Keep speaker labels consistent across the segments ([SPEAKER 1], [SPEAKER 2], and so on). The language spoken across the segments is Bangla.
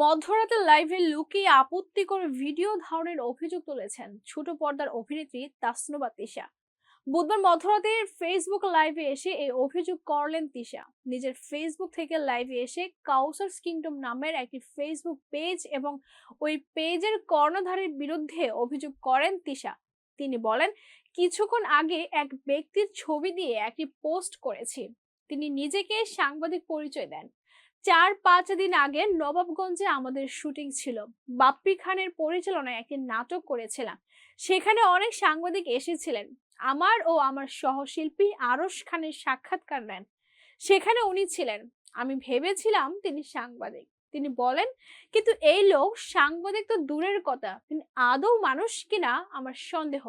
[SPEAKER 1] মধ্যরাতে লাইভে লুকিয়ে আপত্তিকর ভিডিও ধারণের অভিযোগ তুলেছেন ছোট পর্দার অভিনেত্রী তাসনুবা তিশা। বুধবার মধ্যরাতে ফেসবুক লাইভে এসে এই অভিযোগ করলেন তিশা। নিজের ফেসবুক থেকে লাইভে এসে কাউসার্স কিংডম নামের একটি ফেসবুক পেজ এবং ওই পেজের কর্ণধারের বিরুদ্ধে অভিযোগ করেন তিশা। তিনি বলেন, কিছুক্ষণ আগে এক ব্যক্তির ছবি দিয়ে একটি পোস্ট করেছি। তিনি নিজেকে সাংবাদিক পরিচয় দেন। চার পাঁচ দিন আগে নবাবগঞ্জে আমাদের শুটিং ছিল। বাপ্পি খানের পরিচালনায় একটি নাটক করেছিলাম। সেখানে অনেক সাংবাদিক এসেছিলেন। আমার ও আমার সহশিল্পী আরশ খানের সাক্ষাৎকার নেন। সেখানে উনি ছিলেন। আমি ভেবেছিলাম তিনি সাংবাদিক। তিনি বলেন, কিন্তু এই লোক সাংবাদিক তো দূরের কথা। তিনি আদৌ মানুষ কিনা আমার সন্দেহ।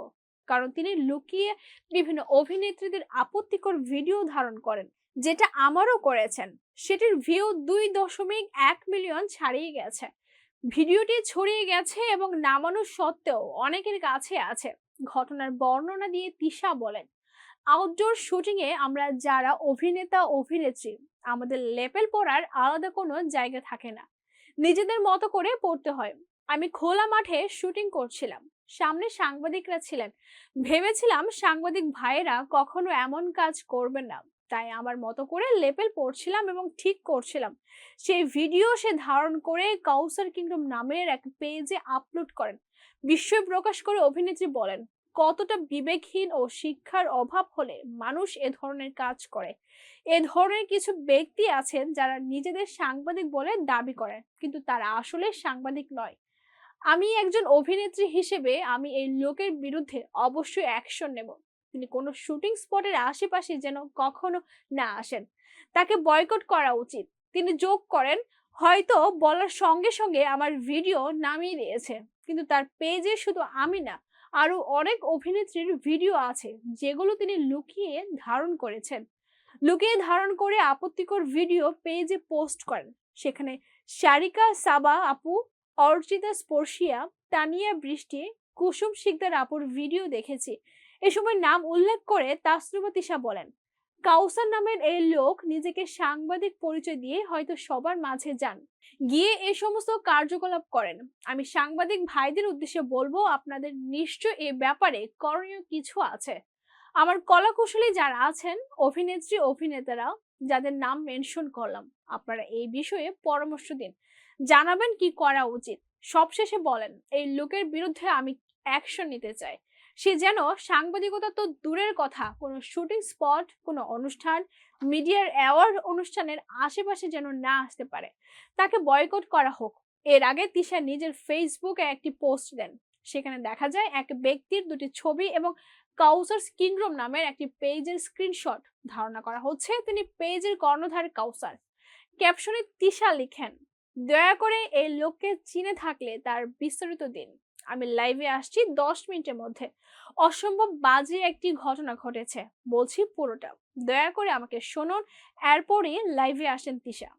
[SPEAKER 1] কারণ তিনি লুকিয়ে বিভিন্ন অভিনেত্রীদের আপত্তিকর ভিডিও ধারণ করেন, যেটা আমারও করেছেন। সেটির ভিউ দুই দশমিক এক মিলিয়ন ছাড়িয়ে গেছে। ভিডিওটি ছড়িয়ে গেছে এবং নামানো সত্ত্বেও অনেকের কাছে আছে। ঘটনার বর্ণনা দিয়ে তিশা বলেন আউটডোর শুটিং এ আমরা যারা অভিনেতা, অভিনেত্রী, আমাদের লেপেল পড়ার আলাদা কোনো জায়গা থাকে না। নিজেদের মতো করে পড়তে হয়। আমি খোলা মাঠে শুটিং করছিলাম। সামনে সাংবাদিকরা ছিলেন। ভেবেছিলাম সাংবাদিক ভাইয়েরা কখনো এমন কাজ করবেন না। তাই আমার মতো করে লেপেল পড়ছিলাম এবং ঠিক করছিলাম। সেই ভিডিও সে ধারণ করে কাউসার কিংডম নামের এক পেজে আপলোড করেন। বিস্ময় প্রকাশ করে অভিনেত্রী বলেন, কতটা বিবেকহীন ও শিক্ষার অভাব হলে মানুষ এ ধরনের কাজ করে। এ ধরনের কিছু ব্যক্তি আছেন যারা নিজেদের সাংবাদিক বলে দাবি করেন, কিন্তু তারা আসলে সাংবাদিক নয়। আমি একজন অভিনেত্রী হিসেবে আমি এই লোকের বিরুদ্ধে অবশ্যই অ্যাকশন নেব। তিনি কোনো শুটিং স্পটের আশেপাশে যেন কখনো না আসেন। তাকে বয়কট করা উচিত। তিনি যোগ করেন, হয়তো বলার সঙ্গে সঙ্গে আমার ভিডিও নামিয়ে দিয়েছে। কিন্তু তার পেজে শুধু আমি না আরও অনেক অভিনেত্রীর ভিডিও আছে, যেগুলো তিনি লুকিয়ে ধারণ করেছেন। লুকিয়ে ধারণ করে আপত্তিকর ভিডিও পেজে পোস্ট করেন। সেখানে শারিকা সাবা আপু অর্চিতা স্পর্শিয়া, তানিয়া বৃষ্টি, কুসুম শিকদার আপুর ভিডিও দেখেছি। এ সময় নাম উল্লেখ করে তাসনুবা তিশা বলেন, কাউসার নামের এই লোক নিজেকে সাংবাদিক পরিচয় দিয়ে হয়তো সবার মাঝে যান। গিয়ে এ সমস্ত কার্যকলাপ করেন। আমি সাংবাদিক ভাইদের উদ্দেশ্যে বলব, আপনাদের নিশ্চয় এ ব্যাপারে করণীয় কিছু আছে। আমার কলাকুশলী যারা আছেন, অভিনেত্রী, অভিনেতারা, যাদের নাম মেনশন করলাম, আপনারা এই বিষয়ে পরামর্শ দিন। জানাবেন কি করা উচিত। সবশেষে বলেন, এই লোকের বিরুদ্ধে আমি অ্যাকশন নিতে চাই। সে যেন সাংবাদিকতা তো দূরের কথা, কোনো শুটিং স্পট কোনো অনুষ্ঠান মিডিয়ার অ্যাওয়ার্ড অনুষ্ঠানের আশেপাশে যেন না আসতে পারে। তাকে বয়কট করা হোক। এর আগে তিশা নিজের ফেসবুকে একটি পোস্ট দেন। সেখানে দেখা যায় এক ব্যক্তির দুটি ছবি এবং কাউসার্স কিংডম নামের একটি পেজের স্ক্রিনশট ধারণা করা হচ্ছে। তিনি পেজের কর্ণধার কাউসার ক্যাপশনে তিশা লিখেন, দয়া করে এই লোককে চিনে থাকলে তার বিস্তারিত দিন। আমি লাইভে আসছি দশ মিনিটের মধ্যে। অসম্ভব বাজে একটি ঘটনা ঘটেছে। বলছি পুরোটা। দয়া করে আমাকে শুনুন। এরপরই লাইভে আসেন তিশা।